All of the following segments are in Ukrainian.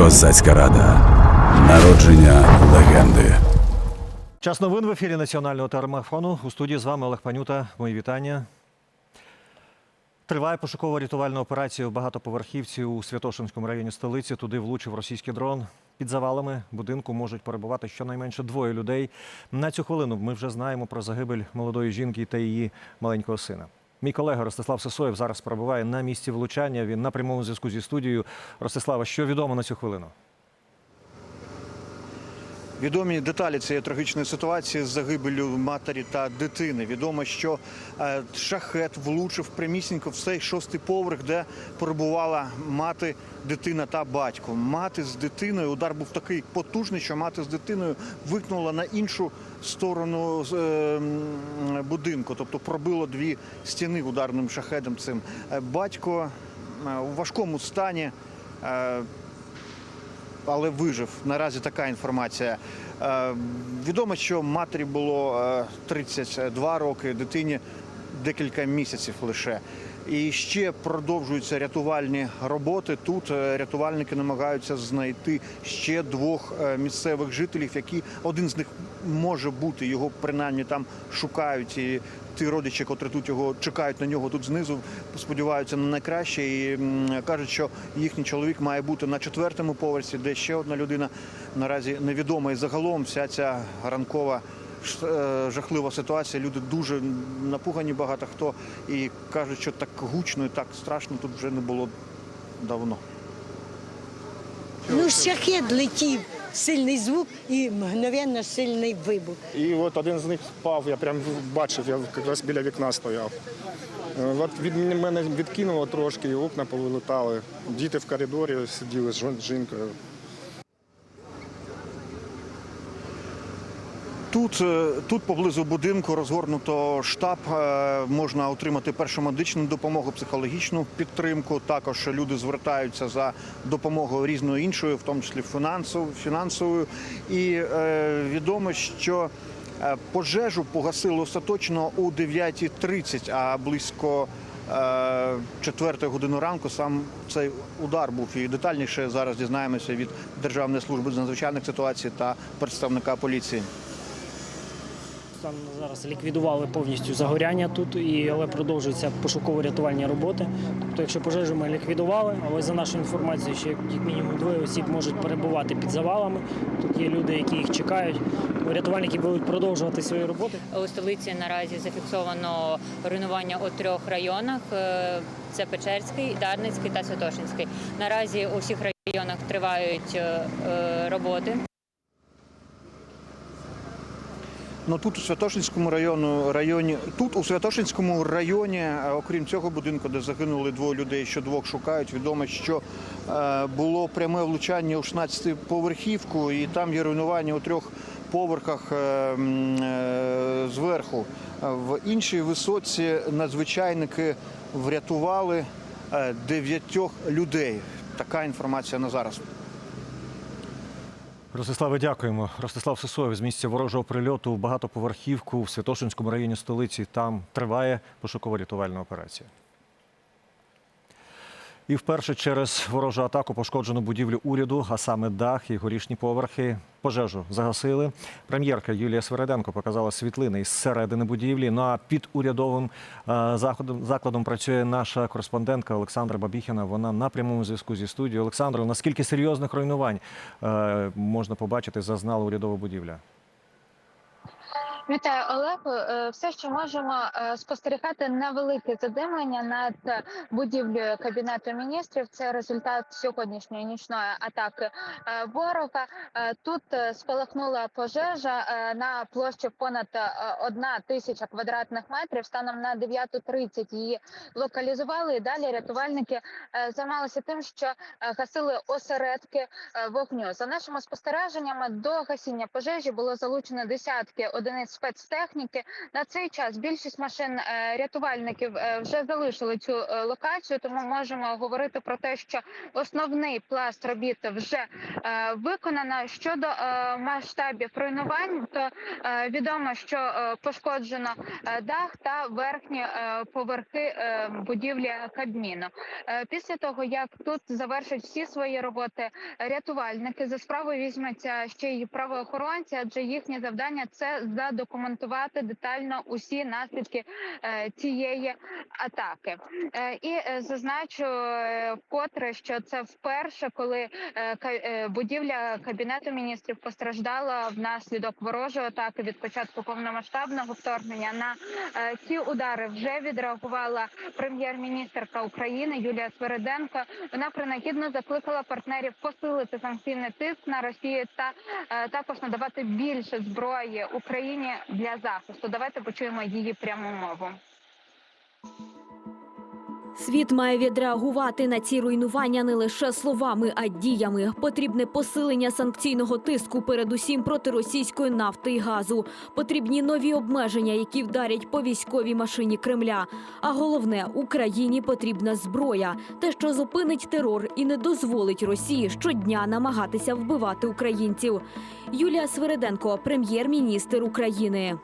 Козацька рада. Народження легенди. Час новин в ефірі національного телемарафону. У студії з вами Олег Панюта. Мої вітання. Триває пошуково-рятувальна операція в багатоповерхівці у Святошинському районі столиці. Туди влучив російський дрон. Під завалами будинку можуть перебувати щонайменше двоє людей. На цю хвилину ми вже знаємо про загибель молодої жінки та її маленького сина. Мій колега Ростислав Сосоєв зараз перебуває на місці влучання. Він на прямому зв'язку зі студією. Ростислава, що відомо на цю хвилину? Відомі деталі цієї трагічної ситуації з загибелю матері та дитини. Відомо, що е, шахет влучив прямісінько в цей шостий поверх, де перебувала мати, дитина та батько. Мати з дитиною удар був такий потужний, що мати з дитиною викнула на іншу сторону е, будинку, тобто пробило дві стіни ударним шахедом. Цим Е, батько у важкому стані. Е, але вижив. Наразі така інформація. Е, відомо, що матері було е, 32 роки, дитині декілька місяців лише. І ще продовжуються рятувальні роботи. Тут е, рятувальники намагаються знайти ще двох е, місцевих жителів, які один з них може бути. Його принаймні там шукають. І ті родичі, котрі тут його чекають на нього тут знизу, сподіваються на найкраще і кажуть, що їхній чоловік має бути на четвертому поверсі, де ще одна людина наразі невідома. І загалом вся ця ранкова е, жахлива ситуація. Люди дуже напугані багато хто і кажуть, що так гучно і так страшно тут вже не було давно. Ну, шахет летів, сильний звук і мгновенно сильний вибух. І от один з них впав, я прям бачив, я якраз біля вікна стояв. Е, От від мене відкинуло трошки, і окна повилетали. Діти в коридорі сиділи з жінкою. Тут, е, тут поблизу будинку розгорнуто штаб. е, Можна отримати першу медичну допомогу, психологічну підтримку. Також люди звертаються за допомогою різною іншою, в тому числі фінансовою. І е, відомо, що пожежу погасили остаточно у 9.30, а близько четвертої години ранку сам цей удар був. І детальніше зараз дізнаємося від Державної служби з надзвичайних ситуацій та представника поліції. Там зараз ліквідували повністю загоряння тут, і, але продовжуються пошуково-рятувальні роботи. Тобто, якщо пожежу ми ліквідували, але за нашою інформацією, ще як мінімум двоє осіб можуть перебувати під завалами. Тут є люди, які їх чекають. Рятувальники будуть продовжувати свої роботи. У столиці наразі зафіксовано руйнування у трьох районах: Е, це Печерський, Дарницький та Святошинський. Наразі у всіх районах тривають е, е, роботи. Ну тут у Святошинському району районі, тут у Святошинському районі, е, окрім цього будинку, де загинули двоє людей, що двох шукають. Відомо, що е, було пряме влучання у 16 поверхівку, і там є руйнування у трьох поверхах е, зверху. В іншій висоці надзвичайники врятували дев'ятьох людей. Така інформація на зараз. Ростиславе, дякуємо. Ростислав Сисоєв з місця ворожого прильоту в багатоповерхівку в Святошинському районі столиці. Там триває пошуково-рятувальна операція. І вперше через ворожу атаку пошкоджено будівлю уряду, а саме дах і горішні поверхи. Пожежу загасили. Прем'єрка Юлія Свереденко показала світлини із середини будівлі. Ну а під урядовим е, заходом закладом працює наша кореспондентка Олександра Бабіхіна. Вона на прямому зв'язку зі студією. Олександро, наскільки серйозних руйнувань е, можна побачити, зазнала урядова будівля? Вітаю Олег. Е, Все, що можемо е, спостерігати невелике задимлення над е, будівлею кабінету міністрів. Це результат сьогоднішньої нічної атаки ворога. Тут спалахнула пожежа на площі понад одна тисяча квадратних метрів. Станом на 9.30 її локалізували. І далі рятувальники займалися тим, що гасили осередки вогню. За нашими спостереженнями до гасіння пожежі було залучено десятки одиниць спецтехніки. На цей час більшість машин е, рятувальників е, вже залишили цю е, локацію, тому можемо говорити про те, що основний пласт робіт вже виконано. Щодо масштабів руйнувань, то відомо, що пошкоджено дах та верхні поверхи будівлі Кабміну. Після того, як тут завершать всі свої роботи рятувальники, за справу візьметься ще й правоохоронці, адже їхнє завдання це задокументувати детально усі наслідки е, цієї атаки. Е, І е, зазначу вкотре, що це вперше, коли будівля кабінету міністрів постраждала внаслідок ворожої атаки від початку повномасштабного вторгнення. На ці удари вже відреагувала прем'єр-міністрка України Юлія Свериденко. Вона принагідно закликала партнерів посилити санкційний тиск на Росію та також надавати більше зброї Україні для захисту. Давайте почуємо її пряму мову. Світ має відреагувати на ці руйнування не лише словами, а діями. Потрібне посилення санкційного тиску, передусім проти російської нафти і газу. Потрібні нові обмеження, які вдарять по військовій машині Кремля. А головне, Україні потрібна зброя, те, що зупинить терор і не дозволить Росії щодня намагатися вбивати українців. Юлія Свириденко, прем'єр-міністр України.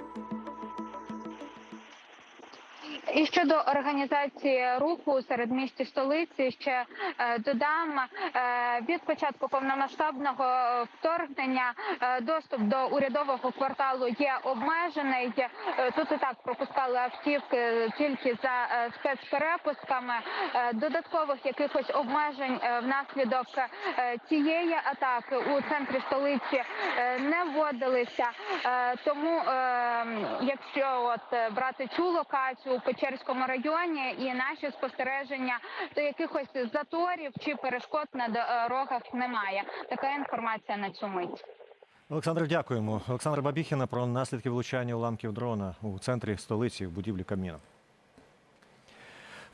І щодо організації руху у середмісті столиці, ще е, додам е, від початку повномасштабного е, вторгнення доступ до урядового кварталу є обмежений. Тут і так пропускали автівки тільки за спецперепусками. Додаткових якихось обмежень внаслідок цієї атаки у центрі столиці не вводилися. Тому, е, якщо от брати цю локацію у Печерському районі і наші спостереження, до якихось заторів чи перешкод на дорогах немає. Така інформація на цю мить. Олександр, дякуємо. Олександр Бабіхіна про наслідки влучання уламків дрона у центрі столиці в будівлі Кабміну.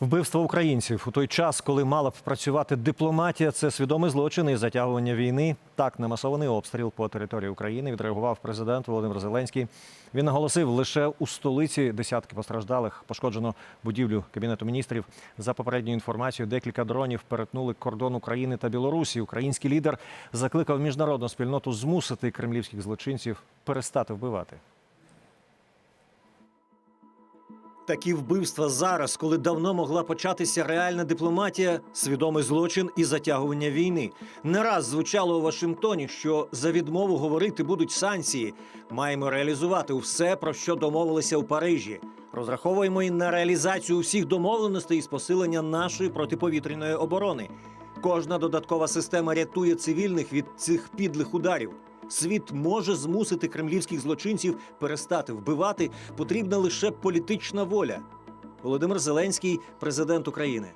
Вбивство українців у той час, коли мала б працювати дипломатія, це свідомий злочин і затягування війни. Так на масований обстріл по території України відреагував президент Володимир Зеленський. Він наголосив, лише у столиці десятки постраждалих пошкоджено будівлю кабінету міністрів. За попередньою інформацією, декілька дронів перетнули кордон України та Білорусі. Український лідер закликав міжнародну спільноту змусити кремлівських злочинців перестати вбивати. Такі вбивства зараз, коли давно могла початися реальна дипломатія, свідомий злочин і затягування війни. Не раз звучало у Вашингтоні, що за відмову говорити будуть санкції. Маємо реалізувати все, про що домовилися у Парижі. Розраховуємо і на реалізацію всіх домовленостей із посилення нашої протиповітряної оборони. Кожна додаткова система рятує цивільних від цих підлих ударів. Світ може змусити кремлівських злочинців перестати вбивати. Потрібна лише політична воля. Володимир Зеленський, президент України.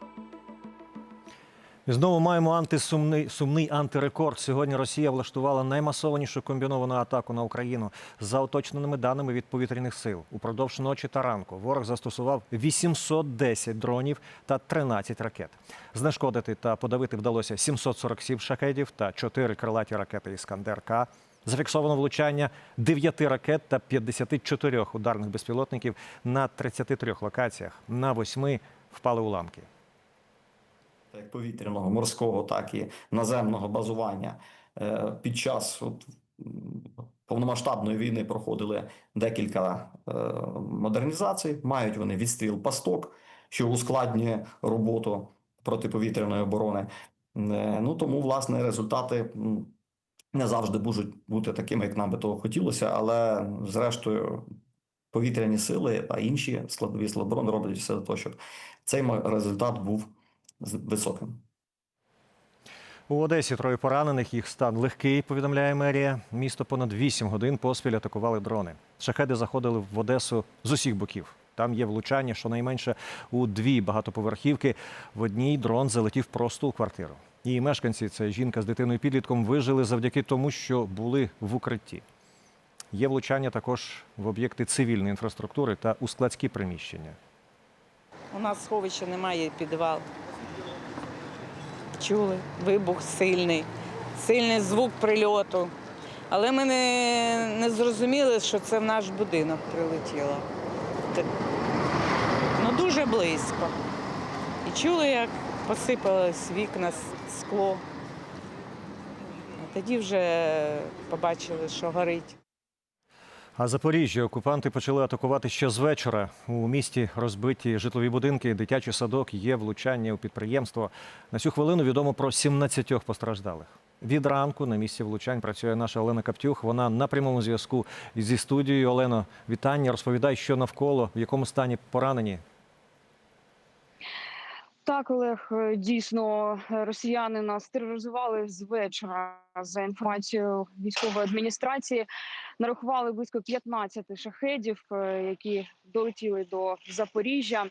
Знову маємо антисумний сумний антирекорд. Сьогодні Росія влаштувала наймасованішу комбіновану атаку на Україну за уточненими даними від повітряних сил. Упродовж ночі та ранку ворог застосував 810 дронів та 13 ракет. Знешкодити та подавити вдалося 747 шахедів та 4 крилаті ракети Іскандер К. Зафіксовано влучання 9 ракет та 54 ударних безпілотників на 33 локаціях. На 8 впали уламки. Як повітряного, морського, так і наземного базування Е, під час от, повномасштабної війни проходили декілька е, модернізацій. Мають вони відстріл пасток, що ускладнює роботу протиповітряної оборони. Е, Ну тому, власне, результати не завжди можуть бути такими, як нам би того хотілося, але зрештою. Повітряні сили та інші складові сили оборони роблять все для того, щоб цей результат був високим. У Одесі троє поранених. Їх стан легкий, повідомляє мерія. Місто понад 8 годин поспіль атакували дрони. Шахеди заходили в Одесу з усіх боків. Там є влучання щонайменше у дві багатоповерхівки. В одній дрон залетів просто у квартиру. Її мешканці, це жінка з дитиною підлітком, вижили завдяки тому, що були в укритті. Є влучання також в об'єкти цивільної інфраструктури та у складські приміщення. У нас сховища немає, підвал. Чули, вибух сильний, сильний звук прильоту. Але ми не, не зрозуміли, що це в наш будинок прилетіло. Ну, дуже близько. І чули, як посипалось вікна, скло. А тоді вже побачили, що горить. А Запоріжжя окупанти почали атакувати ще з вечора. У місті розбиті житлові будинки, дитячий садок, є влучання у підприємство. На цю хвилину відомо про 17 постраждалих. Від ранку на місці влучань працює наша Олена Каптюх. Вона на прямому зв'язку зі студією. Олено, вітання. Розповідай, що навколо, в якому стані поранені. Так, Олег, дійсно росіяни нас тероризували з вечора. За інформацією військової адміністрації, нарахували близько 15 шахедів, е, які долетіли до Запоріжжя.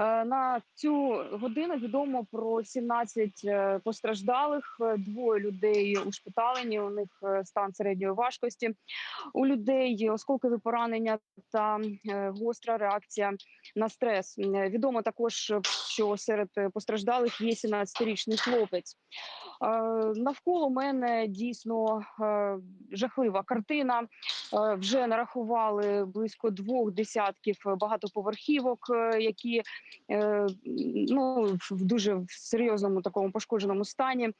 Е, На цю годину відомо про 17 е, постраждалих. Двоє людей ушпиталені. У них стан середньої важкості. У людей осколкові поранення та гостра реакція на стрес. Відомо також, що серед постраждалих є 17-річний хлопець. Навколо мене дійсно жахлива картина. Е, Вже нарахували близько двох десятків багатоповерхівок, е, які е, ну в дуже серйозному такому пошкодженому стані.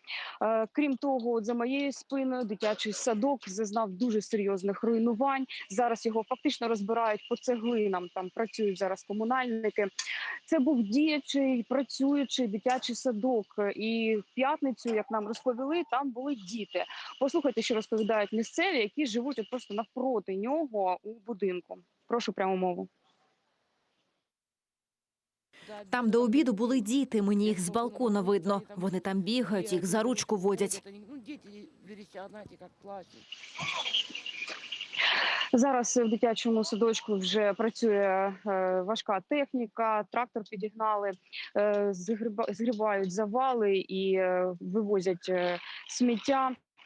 Е, Крім того, за моєю спиною дитячий садок зазнав дуже серйозних руйнувань. Зараз його фактично розбирають по цеглинам. Там працюють зараз комунальники. Це був діячий працюючий дитячий садок. І в п'ятницю, як нам розповіли, там були діти. Послухайте, що розповідають місцеві, які живуть от просто навпроти нього у будинку. Прошу пряму мову. Там до обіду були діти. Мені їх з балкона видно. Вони там бігають, їх за ручку водять. Зараз в дитячому садочку вже працює е, важка техніка, трактор підігнали, е, згрібають завали і е, вивозять сміття.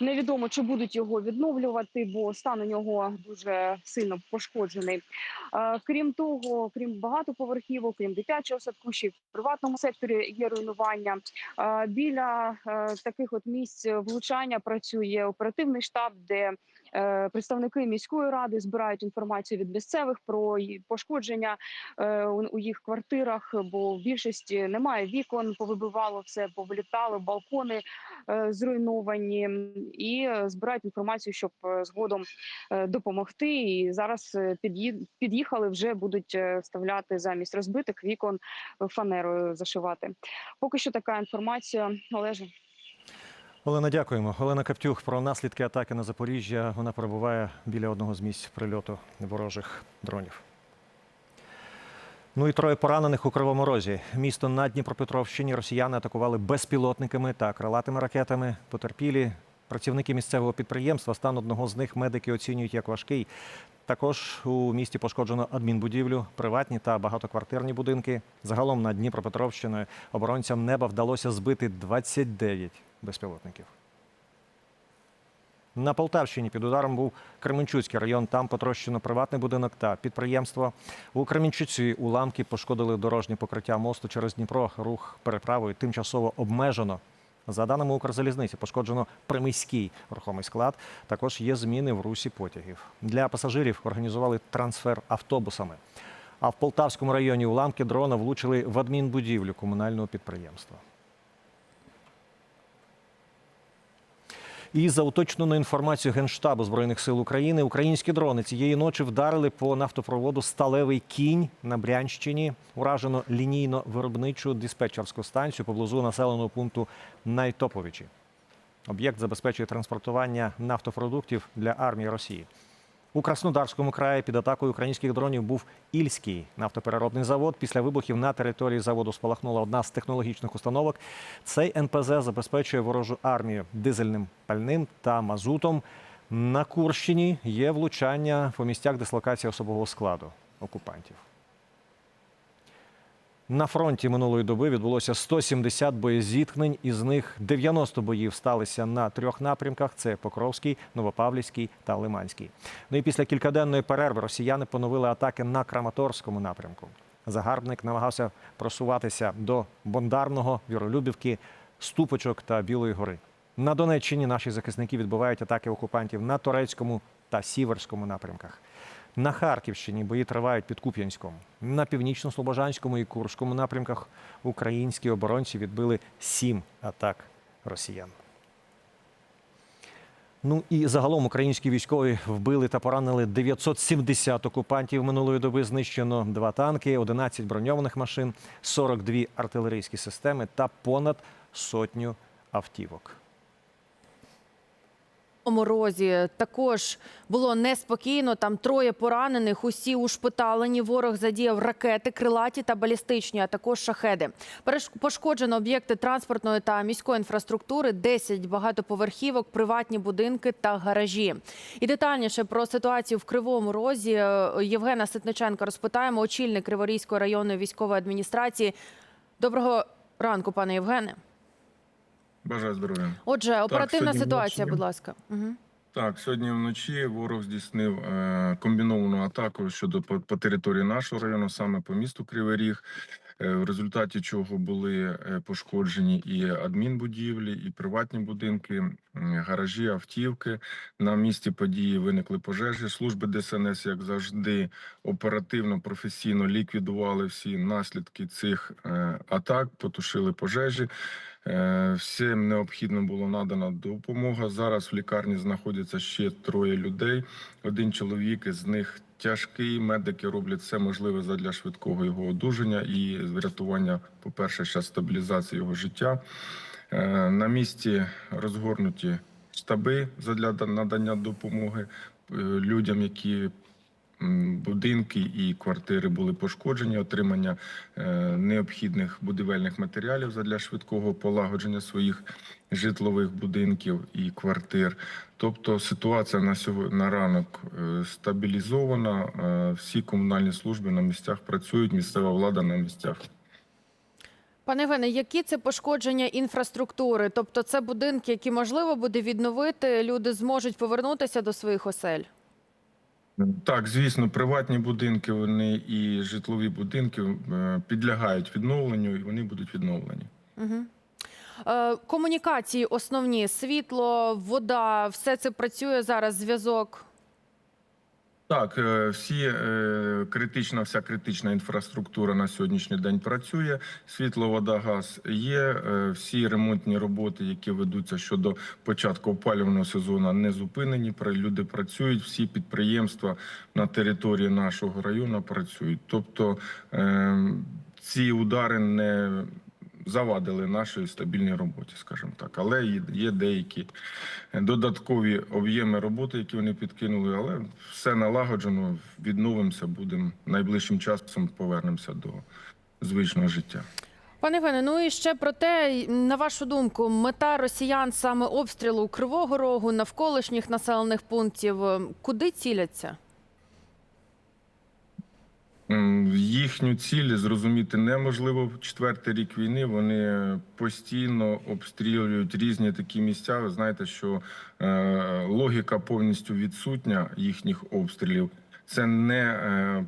Невідомо, чи будуть його відновлювати, бо стан у нього дуже сильно пошкоджений. Е, Крім того, крім багатоповерхівок, крім дитячого садку, ще в приватному секторі є руйнування. Е, Біля е, таких от місць влучання працює оперативний штаб, де представники міської ради збирають інформацію від місцевих про пошкодження у їх квартирах, бо в більшості немає вікон, повибивало все, повилітало, балкони зруйновані, і е, збирають інформацію, щоб е, згодом е, допомогти. І зараз під'їхали, вже будуть вставляти замість розбитих вікон фанерою зашивати. Поки що така інформація, Олеже. Олена, дякуємо. Олена Каптюх про наслідки атаки на Запоріжжя. Вона перебуває біля одного з місць прильоту ворожих дронів. Ну і троє поранених у Кривому Розі. Місто на Дніпропетровщині росіяни атакували безпілотниками та крилатими ракетами. Потерпілі працівники місцевого підприємства. Стан одного з них медики оцінюють як важкий. Також у місті пошкоджено адмінбудівлю, приватні та багатоквартирні будинки. Загалом на Дніпропетровщиною оборонцям неба вдалося збити 29 безпілотників. На Полтавщині під ударом був Кременчуцький район. Там потрощено приватний будинок та підприємство. У Кременчуці уламки пошкодили дорожнє покриття мосту через Дніпро. Рух переправою тимчасово обмежено. За даними Укрзалізниці, пошкоджено приміський рухомий склад. Також є зміни в русі потягів. Для пасажирів організували трансфер автобусами. А в Полтавському районі уламки дрона влучили в адмінбудівлю комунального підприємства. І за уточненою інформацією Генштабу Збройних сил України, українські дрони цієї ночі вдарили по нафтопроводу Сталевий кінь на Брянщині. Уражено лінійно-виробничу диспетчерську станцію поблизу населеного пункту Найтоповичі. Об'єкт забезпечує транспортування нафтопродуктів для армії Росії. У Краснодарському краї під атакою українських дронів був Ільський нафтопереробний завод. Після вибухів на території заводу спалахнула одна з технологічних установок. Цей НПЗ забезпечує ворожу армію дизельним пальним та мазутом. На Курщині є влучання по місцях дислокації особового складу окупантів. На фронті минулої доби відбулося 170 боєзіткнень, із них 90 боїв сталися на трьох напрямках: це Покровський, Новопавлівський та Лиманський. Ну і після кількаденної перерви росіяни поновили атаки на Краматорському напрямку. Загарбник намагався просуватися до Бондарного, Віролюбівки, Ступочок та Білої гори. На Донеччині наші захисники відбивають атаки окупантів на турецькому та сіверському напрямках. На Харківщині бої тривають під Куп'янськом. На північно-слобожанському і Курському напрямках українські оборонці відбили сім атак росіян. Ну і загалом українські військові вбили та поранили 970 окупантів минулої доби. Знищено два танки, 11 броньованих машин, 42 артилерійські системи та понад сотню автівок. Морозі також було неспокійно. Там троє поранених. Усі ушпиталені. Ворог задіяв ракети, крилаті та балістичні, а також шахеди. Пошкоджено об'єкти транспортної та міської інфраструктури, 10 багатоповерхівок, приватні будинки та гаражі. І детальніше про ситуацію в Кривому Розі е, Євгена Ситниченка розпитаємо. Очільник Криворізької районної військової адміністрації. Доброго ранку, пане Євгене. Бажаю здоров'я. Отже, оперативна сьогодні ситуація, вночі- будь ласка. Угу. Так, сьогодні вночі ворог здійснив е, комбіновану атаку щодо по, по території нашого району, саме по місту Кривий Ріг, е, в результаті чого були е, пошкоджені і адмінбудівлі, і приватні будинки, гаражі, автівки. На місці події виникли пожежі. Служби ДСНС, як завжди, оперативно, професійно ліквідували всі наслідки цих атак, потушили пожежі. Е, Всім необхідно було надана допомога. Зараз в лікарні знаходяться ще троє людей. Один чоловік із них тяжкий. Медики роблять все можливе задля швидкого його одужання і врятування, по-перше, ще стабілізації його життя. Е, На місці розгорнуті штаби задля да- надання допомоги е, людям, які будинки і квартири були пошкоджені, отримання е, необхідних будівельних матеріалів задля швидкого полагодження своїх житлових будинків і квартир. Тобто ситуація на сьогодні на ранок е, стабілізована. е, Всі комунальні служби на місцях працюють, місцева влада на місцях. Пане Євгене, які це пошкодження інфраструктури? Тобто це будинки, які можливо буде відновити, люди зможуть повернутися до своїх осель? Так, звісно, приватні будинки вони і житлові будинки е, підлягають відновленню, і вони будуть відновлені. Угу. Е, комунікації основні, світло, вода, все це працює зараз, зв'язок. Так, е, всі е, критична, вся критична інфраструктура на сьогоднішній день працює. Світло, вода, газ є. Е, Всі ремонтні роботи, які ведуться щодо початку опалювального сезону, не зупинені. Люди працюють. Всі підприємства на території нашого району працюють. Тобто е, ці удари не завадили нашій стабільній роботі, скажімо так. Але є- деякі додаткові об'єми роботи, які вони підкинули, але все налагоджено. Відновимося, будемо найближчим часом повернемося до звичного життя. Пане Євгене, ну і ще про те, на вашу думку, мета росіян саме обстрілу Кривого Рогу, навколишніх населених пунктів, е, куди ціляться? Їхню ціль зрозуміти неможливо. Четвертий рік війни вони постійно обстрілюють різні такі місця. Ви знаєте, що е, логіка повністю відсутня їхніх обстрілів. Це не е,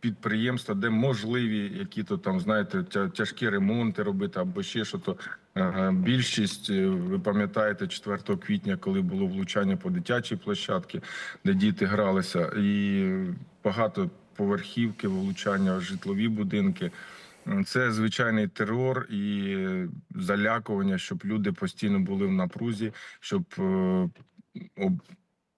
підприємства, де можливі які-то там, знаєте, тяжкі ремонти робити або ще що то. Е, Більшість, ви пам'ятаєте, 4 квітня, коли було влучання по дитячій площадці, де діти гралися, і багато поверхівки, влучання в житлові будинки. Це звичайний терор і залякування, щоб люди постійно були в напрузі, щоб е,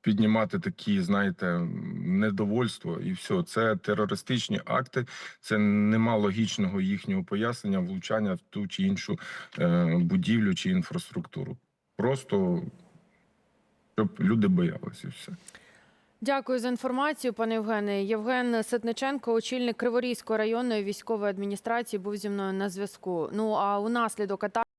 піднімати такі, знаєте, недовольство, і все. Це терористичні акти. Це нема логічного їхнього пояснення, влучання в ту чи іншу е, будівлю чи інфраструктуру. Просто щоб люди боялися, і все. Дякую за інформацію, пане Євгене. Євген Ситниченко, очільник Криворізької районної військової адміністрації, був зі мною на зв'язку. Ну а унаслідок атаки